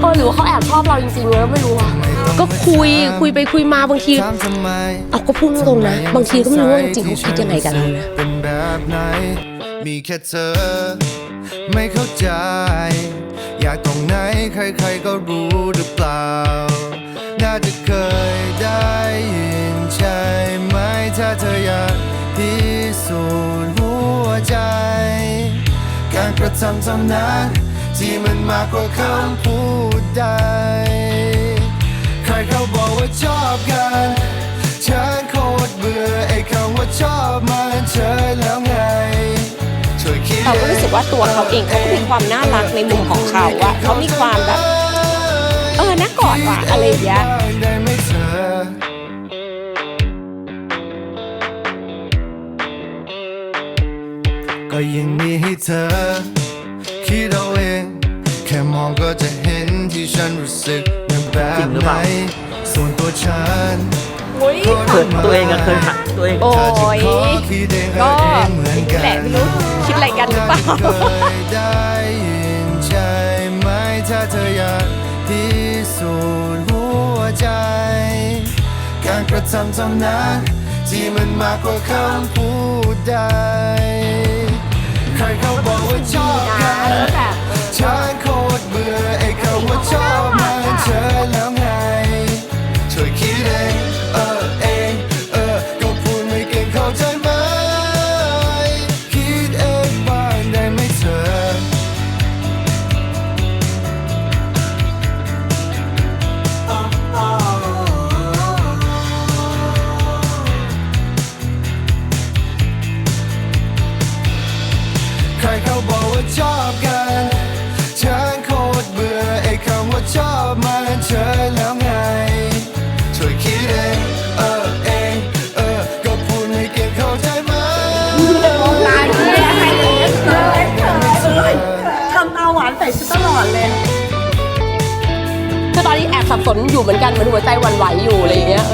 เออหรือว่าเขาแอบชอบเราจริงๆแล้วไม่รู้อะก็คุยคุยไปคุยมาบางทีเอาก็พูดตรงนะ บางทีก็ไม่รู้ว่าจริงๆเขาคิดยังไงกับเรานะเป็นแบบไหนมีแค่เธอ ไม่เข้าใจ อยากตรงไหนใครๆก็รู้หรือเปล่า น่าจะเคยได้ยินใช่ไหมถ้าเธออยากพิสูจน์หัวใจ การกระทำเท่านั้นที่มันมากกว่าคำพูด ใด ใครเขาบอกว่าชอบกันฉันโคตรเบื่อไอ้คำว่าชอบมันเฉยแล้วไงช่วยคิดเราก็รู้สึกว่าตัวเขาเองเขาก็มีความน่ารักในมุมของเขาอะเขามีความแบบ เออน่ากอดว่ะอะไรอย่างเงี้ย ได้ไหมเธอ ก็ยังมีให้เธอ คิดเอาเอง แค่มองก็จะเห็น ฉันรู้สึกอย่างแบจริบงหรือไหเปนล่า ส่วนตัวฉันอุ้ยเคยตัวเองอะเคยหักตัวเอง โอ้ยคิดเองก็เองเหมือนกันแหละไม่รู้คิดอะไรกันหรือเปล่า เคยได้ยินใช่ไหมถ้าเธออยากพิสูจน์หัวใจ การกระทำเท่านั้นที่มันมากกว่าคำพูดใด ใครเขาบอกว่าชอบ บอกว่าชอบกันฉันโคตรเบื่อไอ้คำว่าชอบมันเฉยแล้วไงช่วยคิดเองเออเองเออก็พูดไม่เก่งเข้าใจไหมร้านนี้ใครเลี้ยงเธอเธอทำตาหวานใส่ฉันตลอดเลยคือตอนนี้แอบสับสนอยู่เหมือนกันเหมือนหัวใจหวั่นไหวอยู่อะไรอย่างเงี้ย